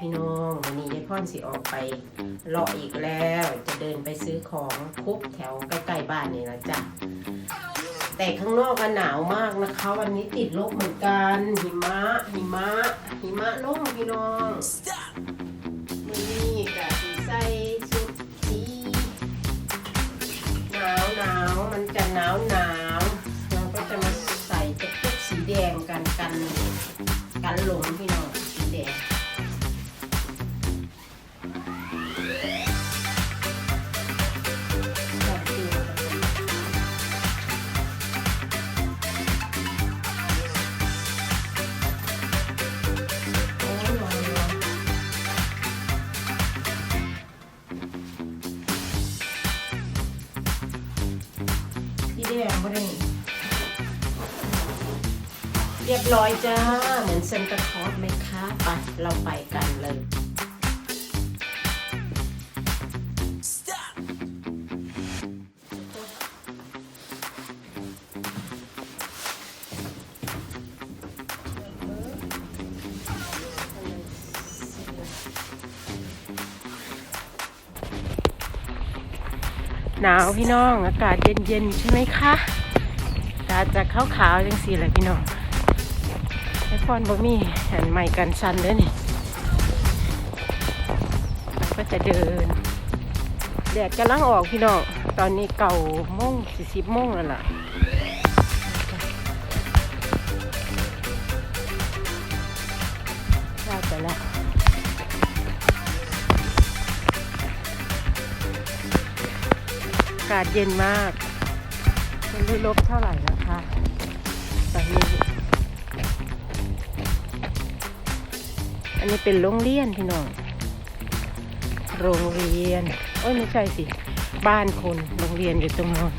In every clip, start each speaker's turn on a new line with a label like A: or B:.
A: พี่น้องวันนี้ยายพ่อนสิออกไปเลาะอีกแล้ว จะเดินไปซื้อของคุบแถวใกล้ๆบ้านนี่ละจ้ะแต่ข้างนอกก็หนาวมากนะคะ วันนี้ติดลบเหมือนกันหิมะหิมะหิมะลงพี่น้องนี่กะสีใส่ชุดสีหนาวหนาวมันจะหนาวหนาวเราก็จะมาใส่แจ็คเก็ตสีแดงกันกันกันหลงพี่น้อง บร้อยจ้า เหมือนเซนตาคอสไหมคะไปเราไปกันเลยหนาวพี่น้อง อากาศเย็นๆใช่ไหมคะอากาศจะขาวๆจังสีเลยพี่น้อง ไอฟอนบ่มีหันใหม่กันสันเด้อนี่ก็จะเดินแดดกำลังออกพี่น้องตอนนี้เก่าโมงสี่สิบโมงแล้วล่ะได้ไปแล้วอากาศเย็นมากไม่รู้ลบเท่าไหร่นะคะ ตอนนี้ อันนี้เป็นโรงเรียนพี่น้อง โรงเรียน โอ้ยไม่ใช่สิ บ้านคน โรงเรียนอยู่ตรงโน้น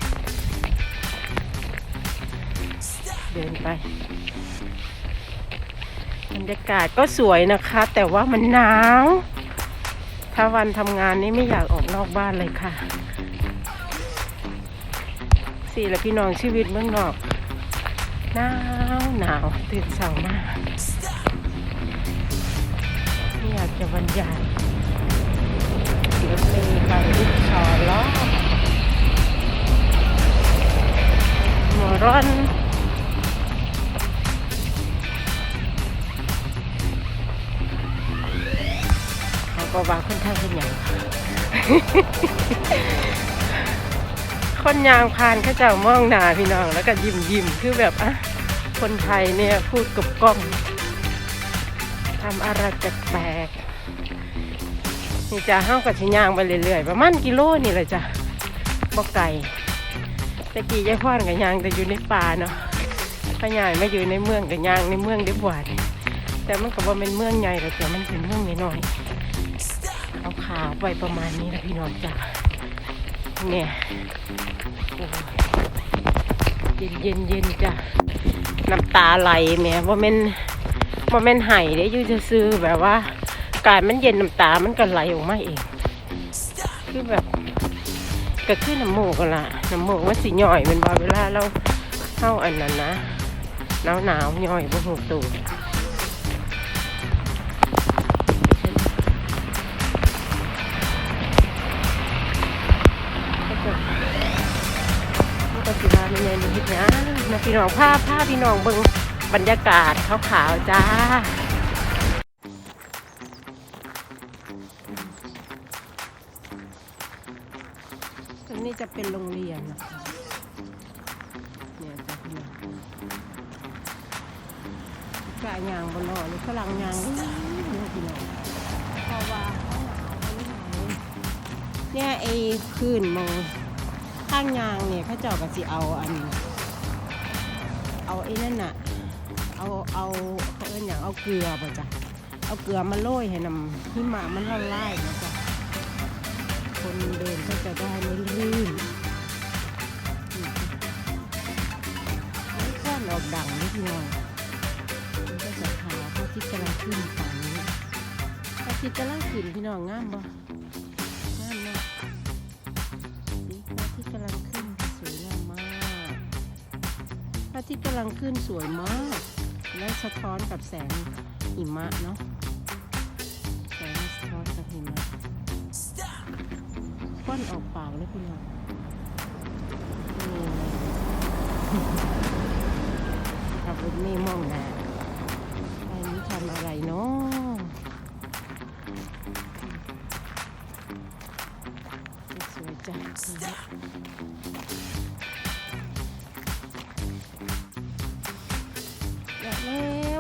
A: เดินไปบรรยากาศก็สวยนะคะ แต่ว่ามันหนาว ถ้าวันทำงานนี้ไม่อยากออกนอกบ้านเลยค่ะ สี่ละพี่น้องชีวิตเมืองนอกหนาวหนาวตื่นเช้ามากไม่อยากจะบรรยายรถเมล์ไปลูกชอล้อมอร้อนเขาก็ว่าคนไทยเป็นอย่างคนยางพานเข้าเจ้ามองหน้าพี่น้องแล้วก็ยิ้มยิ้มคือแบบอะคนไทยเนี่ยพูดกับกล้อง ทำอะไรแปลกๆนี่จะห้ากับชิยางไปเรื่อยๆ ประมาณกิโลนี่แหละจ้ะบ่ไก่ตะกี้ยายพ่อนกับยางแต่อยู่ในป่าเนาะพญายมาอยู่ในเมืองกับยางในเมืองเดียบวานแต่มันก็บ่เป็นเมืองใหญ่หรอกจ้ะมันเป็นเมืองน้อยๆเอาขาวไปประมาณนี้แหละพี่น้องจ้ะเนี่ยโอ้ยเย็นเย็นจ้ะน้ำตาไหลแหม่ว่าเป็น มันเป็นไห้ได้อยู่ซื้อแบบว่า การมันเย็นน้ำตามันก็ไหลออกมาเอง คือแบบก็คือน้ำมูกกันละน้ำมูกว่าสิย่อยมันบอเวลาเราเข้าอันนั้นนะหนาวหนาวย่อยบนหูตูดมันก็สิว่ามันยังดีนะนะพี่น้องภาพภาพพี่น้องเบิ่ง บรรยากาศขาวๆจ้าตรงนี้จะเป็นโรงเรียนนะคะเนี่ยจะเป็นกะยางบนหอนี่ฝรั่งยางนี่พี่น้องเพราะว่าเนี่ยไอ้พื้นมองข้างยางเนี่ยเขาเจ้าก็สิเอาอัน เอาไอ้นั่นน่ะ เอาเอาเขาเอิ้นอย่างเอาเกลือป่จ้ะเอาเกลือมาโรยให้น้ำหิมะมันละลายนะจ๊ะคนเดินก็จะได้ไม่ลื่นนี่ก้อนออกดังนิดหน่อยมันก็จะขาวพระอาทิตย์กำลังขึ้นฝั่งนี้พระอาทิตย์กำลังขึ้นพี่น้องงามบ่งามเนาะนี่พระอาทิตย์กำลังขึ้นสวยงามมากพระอาทิตย์กำลังขึ้นสวยมาก และสะท้อนกับแสงหิมะเนาะห็นไหมะควันออกปากเลยพี่น้องนี่นะขับรถนี่มองนาไอ้นี้ทำอะไรเนาะสวยจัง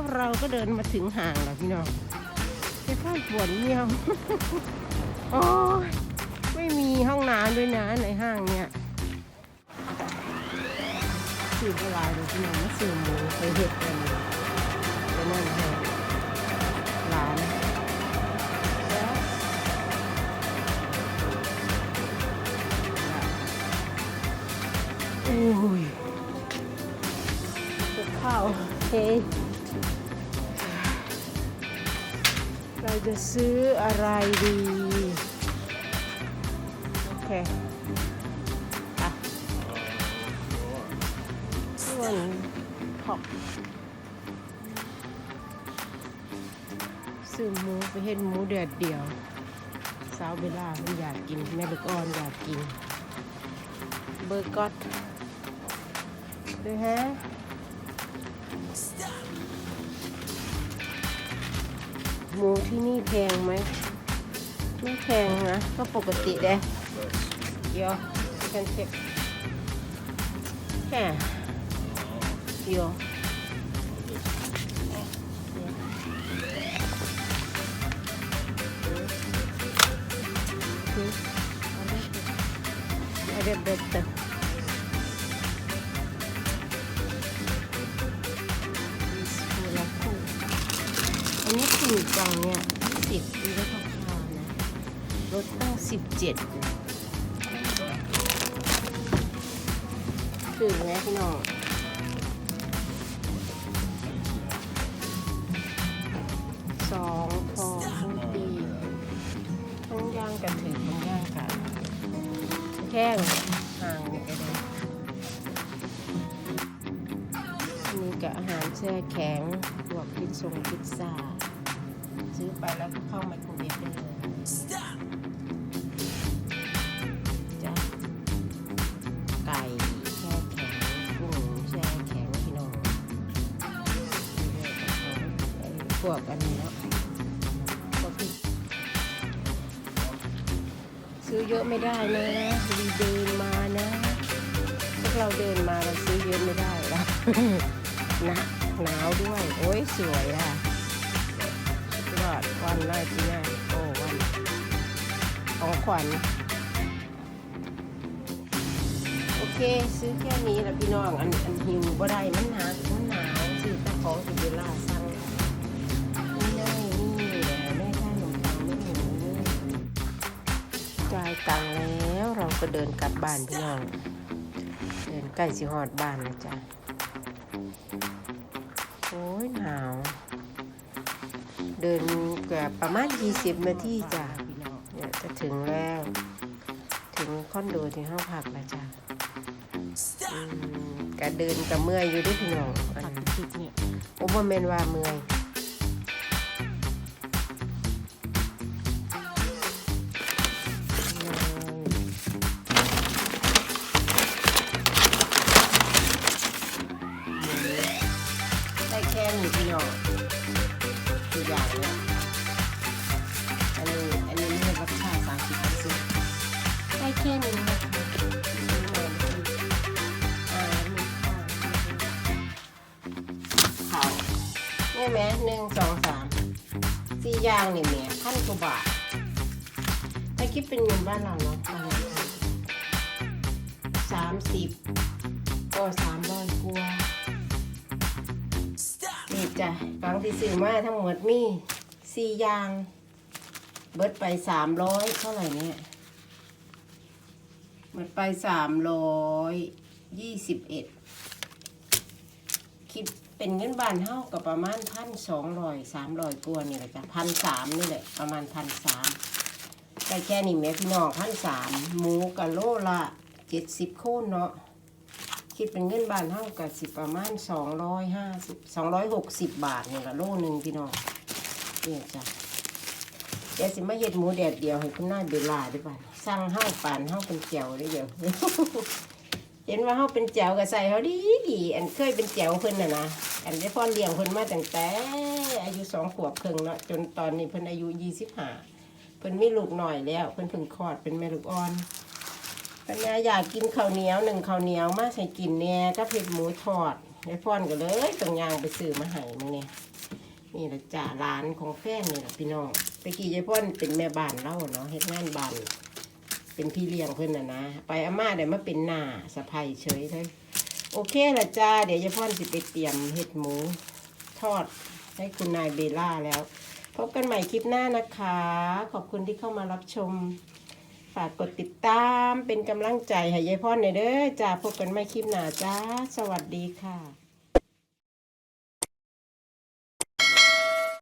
A: แล้วเราก็เดินมาถึงห่างแล้วพี่น้องจะข้ามปวดเงียวโอ้ไม่มีห้องน้ำด้วยนะในห้างเนี่ยสื่อเวลาเลยพี่น้องมาสื่อหมูไปเห็ดกันไปนั่นให้ร้านแล้วอุ้ยข้าวเฮ้ จะซื้ออะไรดี โอเคอะส่วนผักซื้อหมูไปเห็นหมูแดดเดียว สาวเบลล่าเพิ่อยากกิน แม่ลูกอ่อนอยากกิน เบอร์กอตดูฮะ หมูที่นี่แพงไหมไม่แพงนะ ก็ปกติเด้เดี๋ยวกันเช็คแค่เดี๋ยวเอาเด็ดเด็ด ถูกจังเนี่ยสิบดูได้ราคานะลดตั้งสิบเจ็ดถึงไหมพี่น้องสองพอทั้งปีทั้งย่างกันถึงทั้งย่างกันแข้งห่างนี่ก็ได้มีกับอาหารแช่แข็งพวกพิซซ่งพิซซ่า ไปแล้วก็เข้าไมโครเวฟได้เลยจ้ะไก่แช่แข็งกุ้งแช่แข็งพี่น้องพวกอันนี้เนาะพวกที่ซื้อเยอะไม่ได้นะดีเดินมานะพวกเราเดินมาเราซื้อเยอะไม่ได้ละหนะหนาวด้วย โอ้ยสวยอะ ดวันน้อยที่น่าโอ้วันของขวัญโอเค ซื้อแค่นี้แหละพี่น้องอันอันหิวบ่ได้มันหนาวมันหนาวซื้อตะของที่เวลาสั่งนี่ได้นี่แหละได้ค่าขนมปังไม่หนูจ่ายตังค์แล้วเราก็เดินกลับบ้านพี่น้องเดินใกล้สิฮอดบ้านแล้วจ้ะโอ้ยหนาว เดินเกือบประมาณ 20 นาทีจ้ะเนี่ยจะถึงแล้ว ถึงคอนโดที่ห้องพักแล้วจ้ะกะเดินกับเมื่อยอยู่ด้วยพี่น้องอันทิดเนี่ยโอ้บ่แม่นว่าเมื่อยได้แค่นี้พี่น้อง ตัวอย่างเนี่ยอันนี้อันนี้ไม่รับชาสามสิบเปอร์เซ็นต์ได้แค่นี้นะคะอ่ามีข้าวนี่ไหมหนึ่งสองสามสี่อย่างนี่แม่พันกว่าบาทถ้าคิดเป็นเงินบ้านเราเนาะประมาณสามสิบก็สามร้อยกว่า นี่จ้ะฟังที่ซื้อมาทั้งหมดมีสี่อย่าง เบิดไปสามร้อยเท่าไหร่เนี่ยเบิดไปสามร้อยยี่สิบเอ็ดคิดเป็นเงินบานเท่ากับประมาณพันสองร้อยสามร้อยกว่านี่แหละจ้ะพันสามนี่แหละประมาณพันสามได้แค่นี้แม่พี่น้องพันสามหมูกะโลละเจ็ดสิบโคนเนาะ คิดเป็นเงินบาทเท่ากับสิประมาณสองร้อยห้าสิบสองร้อยหกสิบบาทเนี่ยละโลหนึ่งพี่น้องเนี่ยจ้ะเดี๋ยวสิมาเฮ็ดหมูแดดเดียวให้คุณนายเบลล่าได้ป่ะสั่งเฮาปานเฮาเป็นแจวได้เดียวเห็นว่าเฮาเป็นแจวก็ใส่เฮาดีดีอันเคยเป็นแจวเพิ่นน่ะนะอันได้พ่อเลี้ยงเพิ่นมาตั้งแต่ อายุสองขวบครึ่งเนาะจนตอนนี้เพิ่นอายุยี่สิบห้าเพิ่นมีลูกหน่อยแล้วเพิ่นเพิ่งคลอดเป็นแม่ลูกอ่อน ปัญญาอยากกินข้าวเหนียวหนึ่งข้าวเหนียวมาใส่กินแหน่ก็เผ็ดหมูทอดได้พ่อนก็เลยต้องย่างไปซื้อมาให้มึงเนี่ยนี่แหละจ่าร้านของแฟนนี่แหละพี่น้องตะกี้ยายพ่อนเป็นแม่บ้านเล่าเนาะเฮ็ดงานบ้านเป็นพี่เลี้ยงเพิ่นน่ะนะ ไปอาม่าเดี๋ยวมาเป็นหน้าสะพายเฉยเลยโอเคละจ้า เดี๋ยวยายพ่อนสิไปเตรียมเห็ดหมูทอดให้คุณนายเบล่าแล้ว พบกันใหม่คลิปหน้านะคะ ขอบคุณที่เข้ามารับชม ฝากกดติดตามเป็นกำลังใจให้ยายพ่อนหน่อยเด้อจ้าพบกันใหม่คลิปหน้าจ้า สวัสดีค่ะ